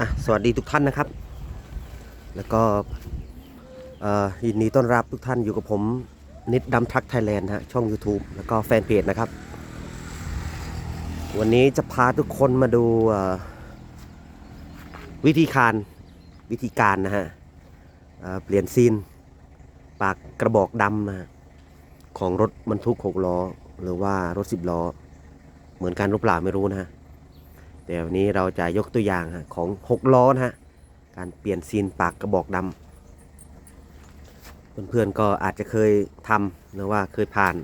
อะสวัสดีทุกท่านนะครับ แล้วก็ยินดีต้อนรับทุกท่านอยู่กับผมนิดดำทรัคไทยแลนด์ฮะช่อง YouTube แล้วก็แฟนเพจนะครับ วันนี้จะพาทุกคนมาดูวิธีการวิธีการนะฮะเเปลี่ยนซีน ปากกระบอกดำของรถบรรทุกหกล้อ หรือว่ารถสิบล้อ เหมือนกันหรือเปล่าไม่รู้นะฮะ แต่วันนี้เราจะยกตัวอย่างฮะของหกล้อนะฮะ การเปลี่ยนซีนปากกระบอกดำเพื่อนๆก็อาจจะเคยทำหรือว่าเคยผ่าน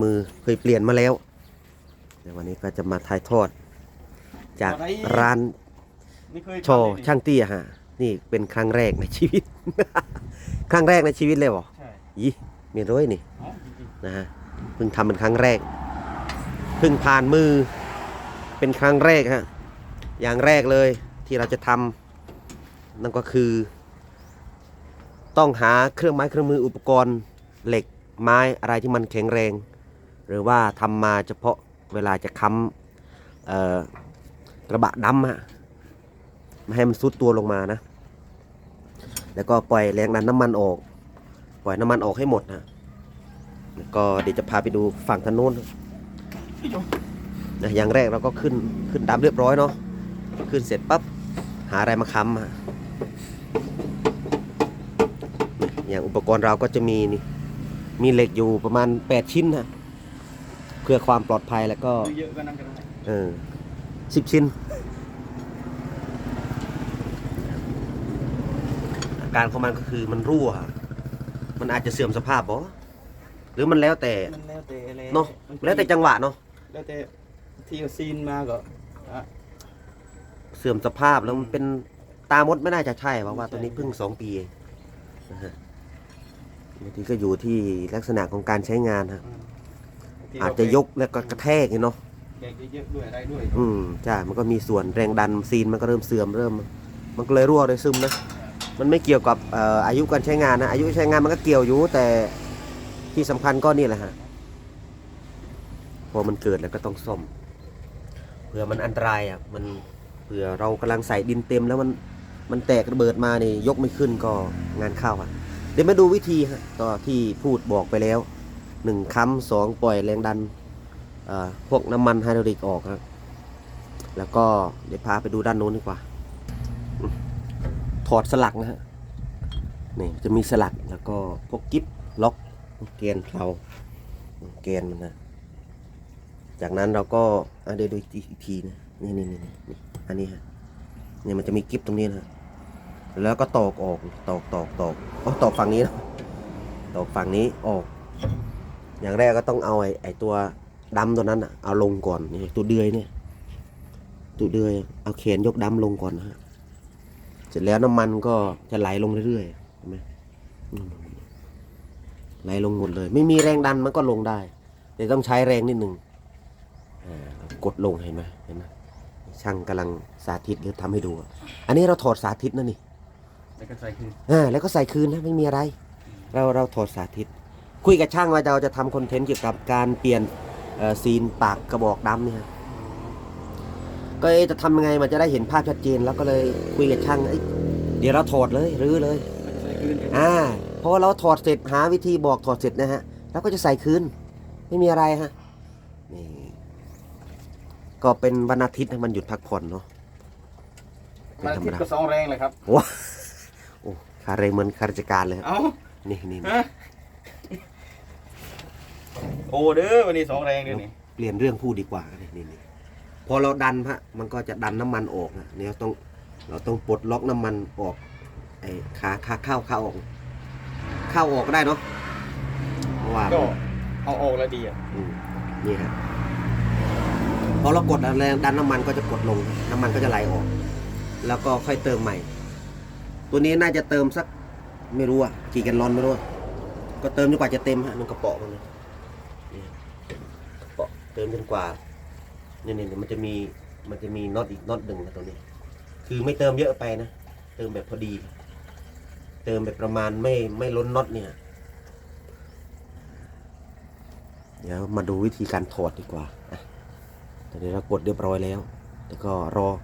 มือเคยเปลี่ยนมาแล้วแต่วันนี้ก็จะมาถ่ายทอด จากร้านไม่เคยโชว์ช่างเตี้ยฮะนี่เป็นครั้งแรกในชีวิต ครั้งแรกในชีวิตเลยเหรอใช่ยี่มีร้อยนี่อ๋อจริงนะฮะเพิ่งทำเป็นครั้งแรกเพิ่งผ่านมือ เป็นครั้งแรกฮะอย่างแรกเลยที่เราจะทำนั่นก็คือ ต้องหาเครื่องไม้เครื่องมืออุปกรณ์เหล็กไม้อะไรที่มันแข็งแรง หรือว่าทำมาเฉพาะเวลาจะค้ำกระบะดำฮะไม่ให้มันซุดตัวลงมานะ แล้วก็ปล่อยแรงดันน้ำมันออก ปล่อยน้ำมันออกให้หมดนะ แล้วก็เดี๋ยวจะพาไปดูฝั่งถนนพี่จ นะอย่างแรกเราก็ขึ้นขึ้นดำเรียบร้อยเนาะขึ้นเสร็จปั๊บหาอะไรมาค้ำอะอย่างอุปกรณ์เราก็จะมีนี่มีเหล็กอยู่ประมาณ 8 ชิ้นนะเพื่อความปลอดภัยแล้วก็เยอะก็นั่งกันได้เออสิบชิ้น อาการของมันก็คือมันรั่ว มันอาจจะเสื่อมสภาพบ่หรือมันแล้วแต่มันแล้วแต่อะไรเนาะแล้วแต่จังหวะเนาะแล้วแต่ ที่เอาซีนมาก็อะ เสื่อมสภาพแล้วมันเป็นตามดไม่น่าจะใช่เพราะว่าตัวนี้เพิ่งสองปีเองนะฮะบางทีก็อยู่ที่ลักษณะของการใช้งานฮะที่อาจเรจะยกแล้วก็กระแทกเนาะแกะเยอะๆด้วยอะไรด้วยอืมใช่มันก็มีส่วนแรงดันซีนมันก็เริ่มเสื่อมเริ่ม มันก็เลยรั่วเลยซึมนะมันไม่เกี่ยวกับเอ่ออายุการใช้งานนะอายุใช้งานมันก็เกี่ยวอยู่แต่ที่สำคัญก็นี่แหละฮะพอมันเกิดแล้วก็ต้องซ่อม เผื่อมันอันตรายอะมันเผื่อเรากำลังใส่ดินเต็มแล้วมันมันแตกระเบิดมานี่ยกไม่ขึ้นก็งานเข้าอะเดี๋ยวมาดูวิธีฮะก็ที่พูดบอกไปแล้วหนึ่งค้ำสองปล่อยแรงดันเอ่อพวกน้ำมันไฮดรอลิกออกครับแล้วก็เดี๋ยวพาไปดูด้านโน้นดีกว่า ถอดสลักนะฮะนี่จะมีสลักแล้วก็พวกกิ๊บล็อกเกนเพลาเกนมันนะ จากนั้นเราก็เดี๋ยวดูอีกทีนะนี่นี่นี่นี่อันนี้ฮะเนี่ยมันจะมีกิ๊บตรงนี้นะแล้วก็ตอกออกตอกตอกตอกอ๋อตอกฝั่งนี้นะตอกฝั่งนี้ออก อย่างแรกก็ต้องเอาไอ้ไอ้ตัวดำตัวนั้นอะเอาลงก่อนนี่ตัวเดือยเนี่ยตัวเดือยเอาแขนยกดำลงก่อนนะฮะเสร็จแล้วน้ำมันก็จะไหลลงเรื่อยๆเห็นไหมไหลลงหมดเลย ไม่มีแรงดันมันก็ลงได้ แต่ต้องใช้แรงนิดหนึ่ง กดลงเห็นไหมเห็นไหมช่างกำลังสาธิตหรือทำให้ดูอะอันนี้เราถอดสาธิตนะนี่แล้วก็ใส่คืออ่าแล้วก็ใส่คืนนะไม่มีอะไร เราเราถอดสาธิต คุยกับช่างว่าเราจะทำคอนเทนต์เกี่ยวกับการเปลี่ยนเอ่อซีนปากกระบอกดำเนี่ยฮะก็เอ๊ะจะทำยังไงมันจะได้เห็นภาพชัดเจนแล้วก็เลยคุยกับช่างเอ้ยเดี๋ยวเราถอดเลยรื้อเลยใส่คืนอ่าเพราะว่าเราถอดเสร็จหาวิธีบอกถอดเสร็จนะฮะแล้วก็จะใส่คืนไม่มีอะไรฮะนี่ ก็เป็นวันอาทิตย์นะมันหยุดพักผ่อนเนาะเป็มานธรรมทิตดาย์ก็สองแรงเลยครับ ว้าโอ้คาเรงเหมือนข้าราชการเลยฮะเอ้านี่นี่นี่ฮะโอ้เด้อวันนี้สองแรงเด้อนี่เปลี่ยนเรื่องพูดดีกว่านี่นี่นี่พอเราดันฮะมันก็จะดันน้ำมันออกนะเนี่ยต้องเราต้องปลดล็อกน้ำมันออกไอ้ขาขาเข้าเข้าออกเข้าออกก็ได้เนาะเพราะว่าก็เอาออกแล้วดีอะอืมนี่ฮะ พอเรากดแรงดันน้ำมันก็จะกดลง น้ำมันก็จะไหลออก แล้วก็ค่อยเติมใหม่ ตัวนี้น่าจะเติมสักไม่รู้อะกี่แกันลอนไม่รู้ก็เติมจนกว่าจะเต็มฮะมันกระเป๋องมันนะนี่กระเป๋องเติมจนกว่านี่นี่นี่มันจะมีมันจะมีน็อตอีกน็อตหนึ่งนะตัวนี้ คือไม่เติมเยอะไปนะ เติมแบบพอดี เติมแบบประมาณไม่ไม่ล้นน็อตเนี่ย เดี๋ยวมาดูวิธีการถอดดีกว่าอะ อนนี้เรากดเรียบร้อยแล้ว แล้วก็รอท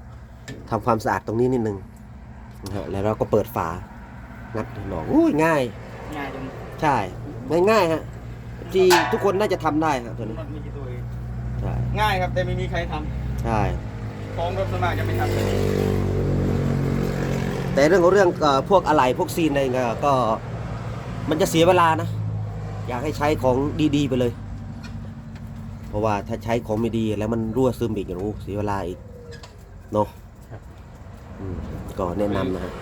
ทำความสะอาดตรงนี้นิดนึงนะฮะแล้วเราก็เปิดฝางัดหนอกอุ้ยง่าย ง่ายจนใช่ง่ายง่ายๆฮะที่ทุกคนน่าจะทำได้ครับตัวนี้น็อตมีกี่ตัวเองใช่ง่ายครับแต่ไม่มีใครทใช่ำของรถส่วนมากจะไม่ทำแบบนี้แต่เรื่องของเรื่องเอ่อพวกอะไหล่พวกซีนอะไรเงี้ยก็ มันจะเสียเวลานะ อยากให้ใช้ของดีๆไปเลย เพราะว่าถ้าใช้ของไม่ดีแล้วมันรั่วซึมอีกอย่างรู้เสียเวลาอีกเนาะอืมก็แนะนำนะฮะ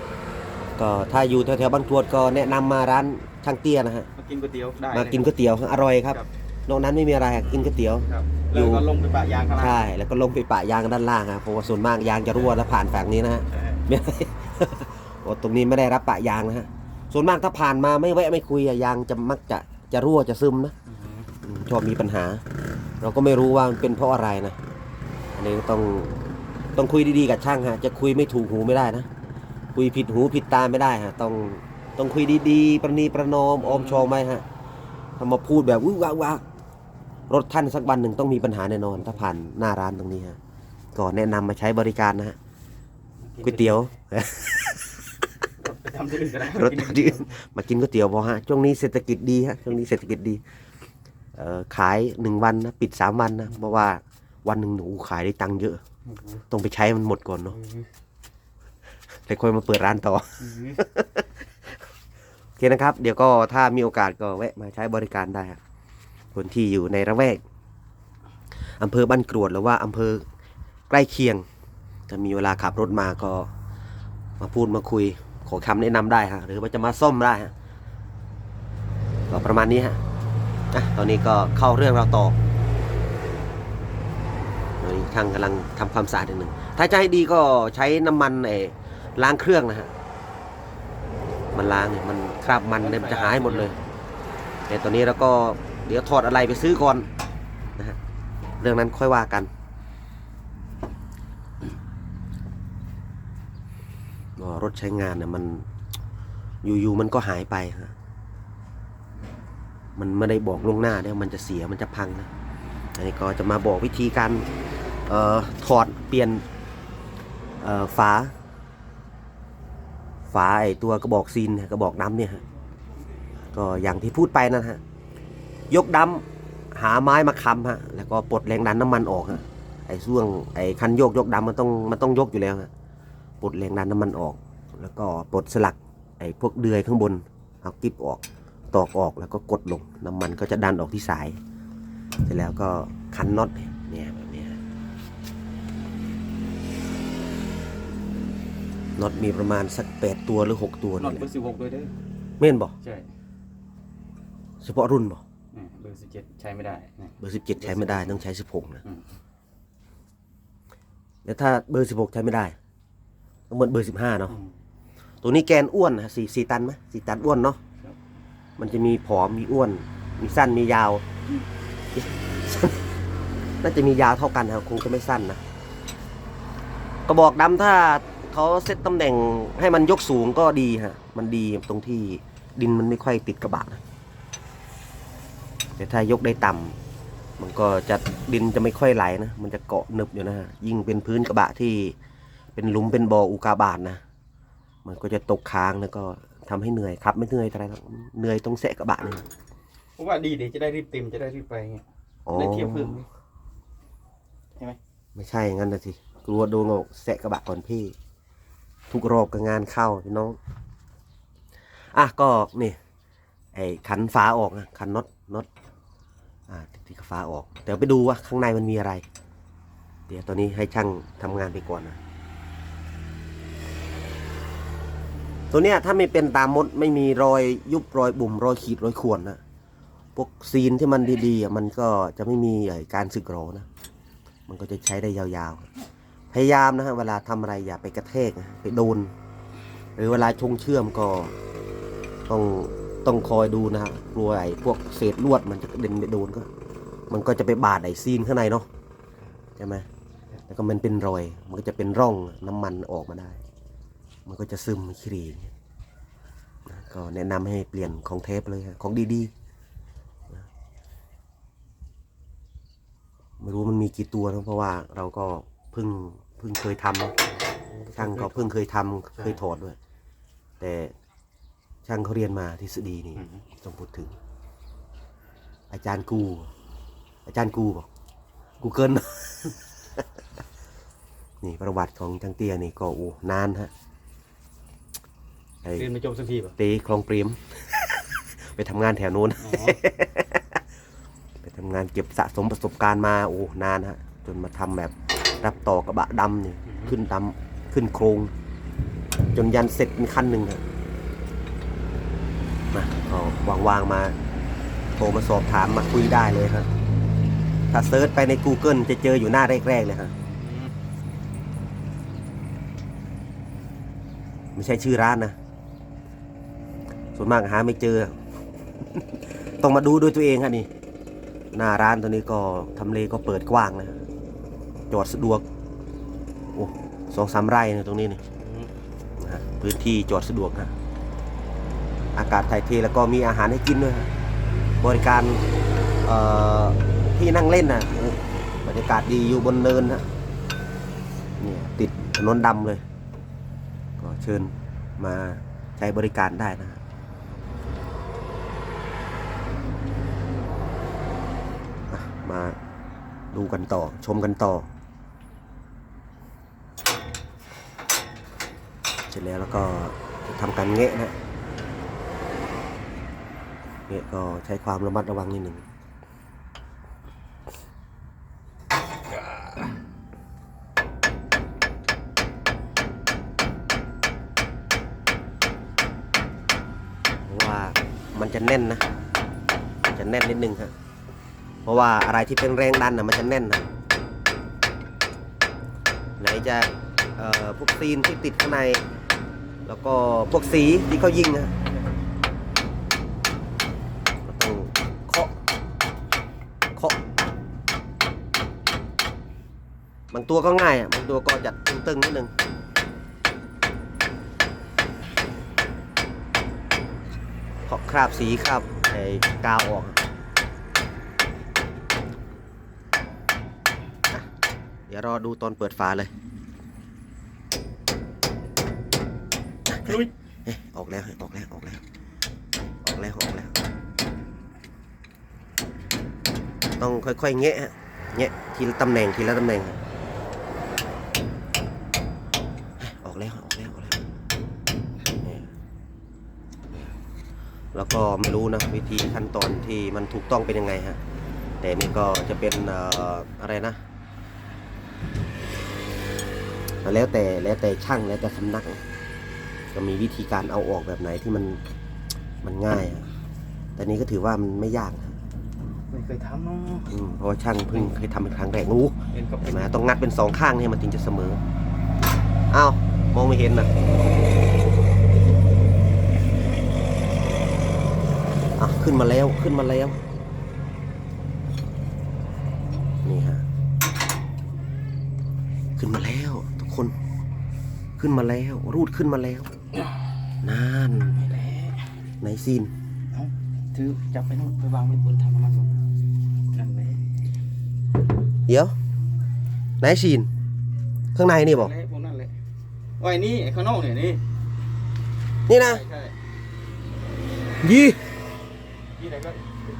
ก็ถ้าอยู่แถวๆบางกรวดก็แนะนำมาร้านช่างเตี้ยนะฮะมากินก๋วยเตี๋ยวได้มากินก๋วยเตี๋ยวอร่อยครับครับ นอกนั้นไม่มีอะไรกินก๋วยเตี๋ยว ครับอยู่แล้วก็ลงไปปะยางข้างล่างใช่ แล้วก็ลงไปปะยางด้านล่างครับเพราะว่าส่วนมากยางจะรั่วแล้วผ่านฝั่งนี้นะฮะเออไม่โอ้ตรงนี้ไม่ได้รับปะยางนะฮะ ส่วนมากถ้าผ่านมาไม่แวะไม่คุยอะยางจะมักจะจะรั่วจะซึมนะอืมชอบมีปัญหา เราก็ไม่รู้ว่ามันเป็นเพราะอะไรนะอันนี้ต้องต้องคุยดีๆกับช่างฮะจะคุยไม่ถูกหูไม่ได้นะคุยผิดหูผิดตาไม่ได้ฮะต้องต้องคุยดีๆ ประนีประนอมออมชอมไหมฮะถ้ามาพูดแบบวุ้วาวารถท่านสักวันหนึ่งต้องมีปัญหาแน่นอน ถ้าผ่านหน้าร้านตรงนี้ฮะก็แนะนำมาใช้บริการนะฮะก๋วยเตี๋ยวไปทำที่อื่นก็ได้รถที่อื่นมากินก๋วยเตี๋ยวพอฮะช่วงนี้เศรษฐกิจดีฮะช่วงนี้เศรษฐกิจดีเอ่อ ขายหนึ่งวันนะปิดสามวันนะเพราะว่าวันหนึ่งหนูขายได้ตังค์เยอะ ต้องไปใช้มันหมดก่อนเนาะแล้วค่อยมาเปิดร้านต่อโอเคนะครับ เดี๋ยวก็ถ้ามีโอกาสก็แวะมาใช้บริการได้ครับคนที่อยู่ในระแวกอำเภอบ้านกรวดหรือว่าอำเภอใกล้เคียงถ้ามีเวลาขับรถมาก็มาพูดมาคุย ขอคำแนะนำได้ฮะหรือว่าจะมาซ่อมได้ฮะก็ประมาณนี้ฮะ อะตอนนี้ก็เข้าเรื่องเราต่อตอนนี้ช่างกำลังทำความสะอาดนิดหนึ่ง ถ้าจะให้ดีก็ใช้น้ำมันไอ้ล้างเครื่องนะฮะ มันล้างเนี่ยมันคราบมันเนี่ยมันจะหายหมดเลยแต่ตอนนี้เราก็เดี๋ยวถอดอะไรไปซื้อก่อนนะฮะ เรื่องนั้นค่อยว่ากันรถใช้งานเนี่ยมันอยู่ๆมันก็หายไปฮะ มันไม่ได้บอกล่วงหน้าเนี่ยมันจะเสียมันจะพังนะอันนี้ก็จะมาบอกวิธีการออถอดเปลี่ยนฝา ฝาไอตัวกระบอกซีนเนี่ยกระบอกน้ำเนี่ยฮะก็อย่างที่พูดไปนั่นฮะยกดํหาไม้มาค้ำฮะแล้วก็ปลดแรงดันน้ำมันออกฮะไอ้ช่วงไอ้คันโยกยกดํมันต้องมันต้องยกอยู่แล้วฮะปลดแรงดันน้ำมันออก แล้วก็ปลดสลักไอ้พวกเดือยข้างบนเอากิบออก ตอกออกแล้วก็กดลงน้ำมันก็จะดันออกที่สาย เสร็จแล้วก็คันน็อตเนี่ยแบบเนี้ยฮะน็อตมีประมาณสักแปดตัวหรือหกตัวน็อนี่ตแหเบอละร์สิบหกด้วยเด้อเม่นบ่ใช่เฉพาะรุ่นบ่อ่าเบอร์สิบเจ็ดใช้ไม่ได้นะ เบอร์สิบเจ็ดใช้ไม่ได้ต้องใช้สิบหกนะอืม แล้วถ้าเบอร์สิบหกใช้ไม่ได้ต้องเหมือนเบอร์สิบห้าเนาะ อืมตัวนี้แกนอ้วนนะสี่สี่ตันไหมสี่ตันอ้วนเนาะครับ มันจะมีผอมมีอ้วน มีสั้นมียาว น่าจะมียาวเท่ากันครับคงจะไม่สั้นนะกระบอกดำถ้าเขาเซตตำแหน่งให้มันยกสูงก็ดีฮะ มันดีตรงที่ดินมันไม่ค่อยติดกระบะนะแต่ถ้ายกได้ต่ำมันก็จะดินจะไม่ค่อยไหลนะ มันจะเกาะหนึบอยู่นะฮะ ยิ่งเป็นพื้นกระบะที่เป็นหลุมเป็นบ่ออุกาบาตนะ มันก็จะตกค้างแล้วก็ ทำให้เหนื่อยครับ ไม่เหนื่อยอะไรหรอกเหนื่อยตรงแสะกระบะนี่เพราะว่าดีเดี๋ยวจะได้รีบเต็มจะได้รีบไปไงอ๋อได้เทียบพึ่งใช่ไหมไม่ใช่อย่างนั้นนะสิกลัวโดนออกแสะกระบะก่อนพี่ ทุกรอบกับงานเข้าพี่น้องอะก็นี่ไอ้ขันฟ้าออกนะขันน็อตน็อตอ่าที่ฟ้าออกเดี๋ยวไปดูว่าข้างในมันมีอะไร เดี๋ยวตอนนี้ให้ช่างทำงานไปก่อนนะ ตัวเนี้ยถ้าไม่เป็นตามมดไม่มีรอยยุบรอยบุ่มรอยขีดรอยข่วนนะพวกซีนที่มันดีๆมันก็จะไม่มีการสึกหรอนะ มันก็จะใช้ได้ยาวๆ พยายามนะฮะเวลาทำอะไรอย่าไปกระแทกไปโดน หรือเวลาชงเชื่อมก็ต้องต้องคอยดูนะกลัวไอ้พวกเศษลวดมันจะเด็นไปโดนก็ มันก็จะไปบาดไอ้ซีนข้างในเนาะใช่ไหมแล้วก็มันเป็นรอย มันก็จะเป็นร่องน้ำมันออกมาได้ มันก็จะซึมขี้รีอย่างเงี้ยนะก็แนะนำให้เปลี่ยนของเทปเลยของดีๆนะไม่รู้มันมีกี่ตัวนะเพราะว่าเราก็เพิ่งเพิ่งเคยทำช่างก็เพิ่งเคยทำเคยถอดด้วย แต่ช่างเขาเรียนมาทฤษฎีนี่ต้องพูดถึง อาจารย์กู อาจารย์กูบอกกูเกิลนี่ประวัติของจังเตียนี่ก็โอ้นานฮะ ไอ้เรียนไม่จบสักทีป่ะเตคลองเปรมไปทำงานแถวนู้น อ๋อ ไปทำงานเก็บสะสมประสบการณ์มาโอ้นานฮะ จนมาทำแบบรับต่อกระบะดำนี่ขึ้นดำขึ้นโครง จนยันเสร็จเป็นคันหนึ่งฮะมาเอาวางๆมาโทรมาสอบถามมาคุยได้เลยครับ ถ้าเซิร์ชไปใน Google จะเจออยู่หน้าแรกๆเลยฮะอืมไม่ใช่ชื่อร้านนะ ส่วนมากหาไม่เจอ ต้องมาดูด้วยตัวเองฮะนี่ หน้าร้านตัวนี้ก็ทำเลก็เปิดกว้างนะ จอดสะดวก โอ้สองสามไร่นี่ยตรงนี้นี่นะพื้นที่จอดสะดวกนะ อากาศถ่ายเทแล้วก็มีอาหารให้กินด้วย บริการที่นั่งเล่นนะบรรยากาศดีอยู่บนเนินฮะเนี่ยติดถนนดำเลย ก็เชิญมาใช้บริการได้นะฮะอะมา ดูกันต่อ ชมกันต่อ เสร็จแล้วแล้วก็ทำการแงะนะแงะก็ใช้ความระมัดระวังนิดหนึ่งว่ามันจะแน่นนะ จะแน่นนิดนึงครับ เพราะว่าอะไรที่เป็นแรงดันนะมันจะแน่นนะไหนจะพวกซีนที่ติดข้างใน แล้วก็พวกสีที่เขายิงนะต้องเคาะเคาะบางตัวก็ง่ายอะบางตัวก็จัดตึงๆนิดนึงเคาะคราบสีคราบไอ้กาวออกอะอะเดี๋ยวรอดูตอนเปิดฝาเลยลุยเอ๊ะออกแล้วออกแล้วออกแล้วออกแล้วออกแล้ว ต้องค่อยๆแงะฮะแงะทีละตำแหน่งทีละตำแหน่งฮะออกแล้วออกแล้วออกแล้วนี่แล้วก็ไม่รู้นะวิธีขั้นตอนที่มันถูกต้องเป็นยังไงฮะแต่นี่ก็จะเป็นเอ่ออะไรนะ แล้วแต่แล้วแต่ช่างแล้วแต่สำนักจะมีวิธีการเอาออกแบบไหนที่มันมันง่ายอะแต่นี้ก็ถือว่ามันไม่ยากนะไม่เคยทำเนาะอืมเพราะว่าช่างเพิ่งเคยทำเป็นครั้งแรกรู้เรียนกับเห็นไหมต้องงัดเป็นสองข้างเนี่ยมันถึงจะเสมออ้าวมองไม่เห็นนะอะขึ้นมาแล้วขึ้นมาแล้ว นี่ฮะ ขึ้นมาแล้วทุก คนขึ้นมาแล้ว รูดขึ้นมาแล้วนานนี่แหละไหนซีนเอ้าถือจับไปนู่นไปวางไว้บนถังน้ำมันก่อนนั่นแหละเดี๋ยวไหนซีน ข้างในนี่บอกนั่นแหละพวกนั่นแหละโอ้ยนี่ไอ้ข้างนอกเนี่ยนี่นี่นะ ใช่ยี่ที่ไหนก็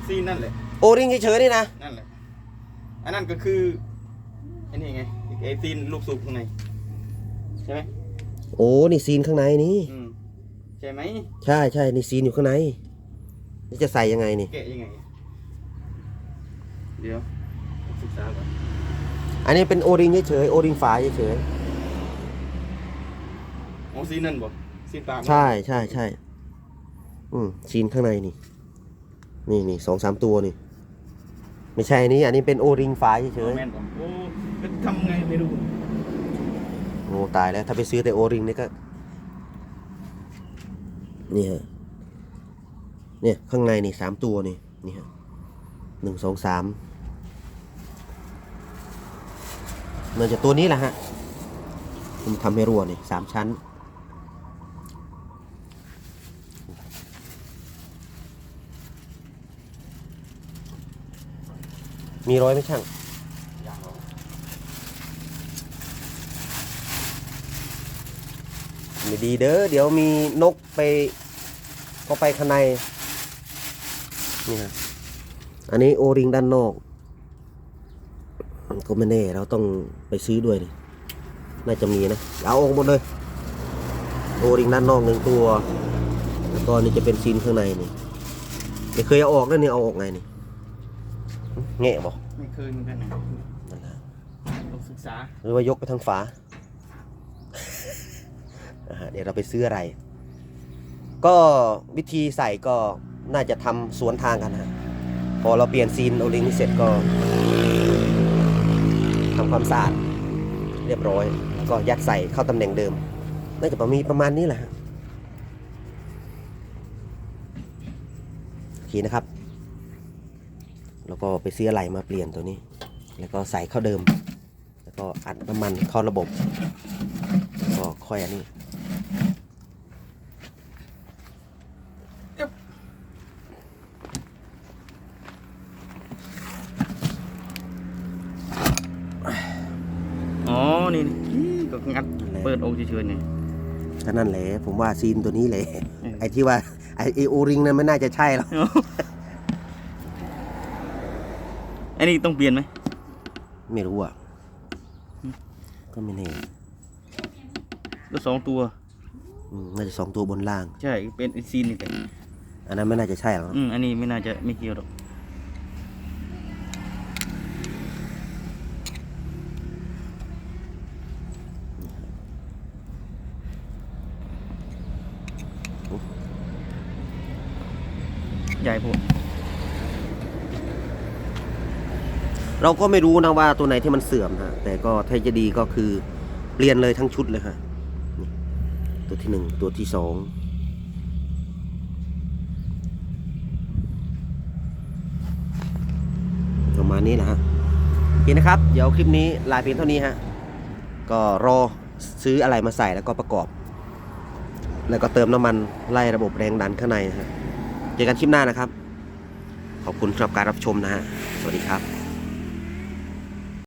ซีนนั่นแหละ โอริงเฉยๆนี่นะ นั่นแหละ อันนั้นก็คือไอ้นี่ไงไอ้ซีนลูกสูบข้างในใช่ไหมโอ้นี่ซีนข้างในนี่อืมใช่ไหมใช่ใช่นี่ซีนอยู่ข้างในนี่จะใส่ยังไงนี่ แกะยังไง เดี๋ยวศึกษาก่อนอันนี้เป็นโอริงเฉยๆโอริงฝาเฉยอ๋อซีนนั่นบ่ซีนปากๆใช่ใช่ใช่อืมซีนข้างในนี่ นี่นี่สองสามตัวนี่ ไม่ใช่อันนี้ อันนี้เป็นโอริงฝาเฉยแม่นบ่โอ้ก็ทำไงไม่รู้ๆ โอ้ตายแล้ว ถ้าไปซื้อแต่โอริงนี่ก็ นี่ฮะ เนี่ย ข้างในนี่สามตัวนี่ นี่ฮะหนึ่งสองสามมันจะตัวนี้แหละฮะผมทำให้รั่วนี่สามชั้น มีร้อยไหมช่าง อย่างหรอ ไม่ดีเด้อเดี๋ยวมีนกไปเข้าไปข้างในนี่ฮะอันนี้โอริงด้านนอกก็ไม่แน่เราต้องไปซื้อด้วยนี่น่าจะมีนะเอาออกหมดเลยโอริงด้านนอกหนึ่งตัวแล้วก็นี่จะเป็นซีนข้างในนี่ไม่เคยเอาออกแล้วนี่เอาออกไงนี่แง่บอกไม่เคยเหมือนกันนะนั่นแหละต้องศึกษาหรือว่ายกไปทางฝา อ่าฮะเดี๋ยวเราไปซื้ออะไร ก็วิธีใส่ก็น่าจะทำสวนทางกันฮะพอเราเปลี่ยนซีนโอลิงเสร็จก็ทำความสะอาดเรียบร้อยก็ยัดใส่เข้าตำแหน่งเดิม น่าจะประมีประมาณนี้แหละฮะโอเคนะครับ แล้วก็ไปซื้ออะไรมาเปลี่ยนตัวนี้ แล้วก็ใส่เข้าเดิม แล้วก็อัดน้ำมันเข้าระบบก็ค่อยอันนี้ อ๋อ นี่นี่ก็งัด นั่นแหละ เปิดโอ่งเฉยๆเนี่ยก็นั่นแหละผมว่าซีนตัวนี้แหละเออไอ้ที่ว่าไอ้ไอโอริงนั้นไม่น่าจะใช่หรอกอันนี้ต้องเปลี่ยนไหมไม่รู้อะก็ไม่แน่ก็สองตัวอืมน่าจะสองตัวบนล่าง ใช่เป็นไอซีนนี่แหละอันนั้นไม่น่าจะใช่หรอกอืมอันนี้ไม่น่าจะไม่เกี่ยวหรอก พวกเราก็ไม่รู้นะว่าตัวไหนที่มันเสื่อมฮะแต่ก็ถ้าจะดีก็คือเปลี่ยนเลยทั้งชุดเลยฮะตัวที่หนึ่งตัวที่สองประมาณนี้แหละฮะโอเคนะครับ เดี๋ยวคลิปนี้ลาเพียงเท่านี้ฮะก็รอซื้ออะไรมาใส่แล้วก็ประกอบ แล้วก็เติมน้ำมันไล่ระบบแรงดันข้างในนะฮะ เจอกันคลิปหน้านะครับ ขอบคุณสำหรับการรับชมนะฮะ สวัสดีครับ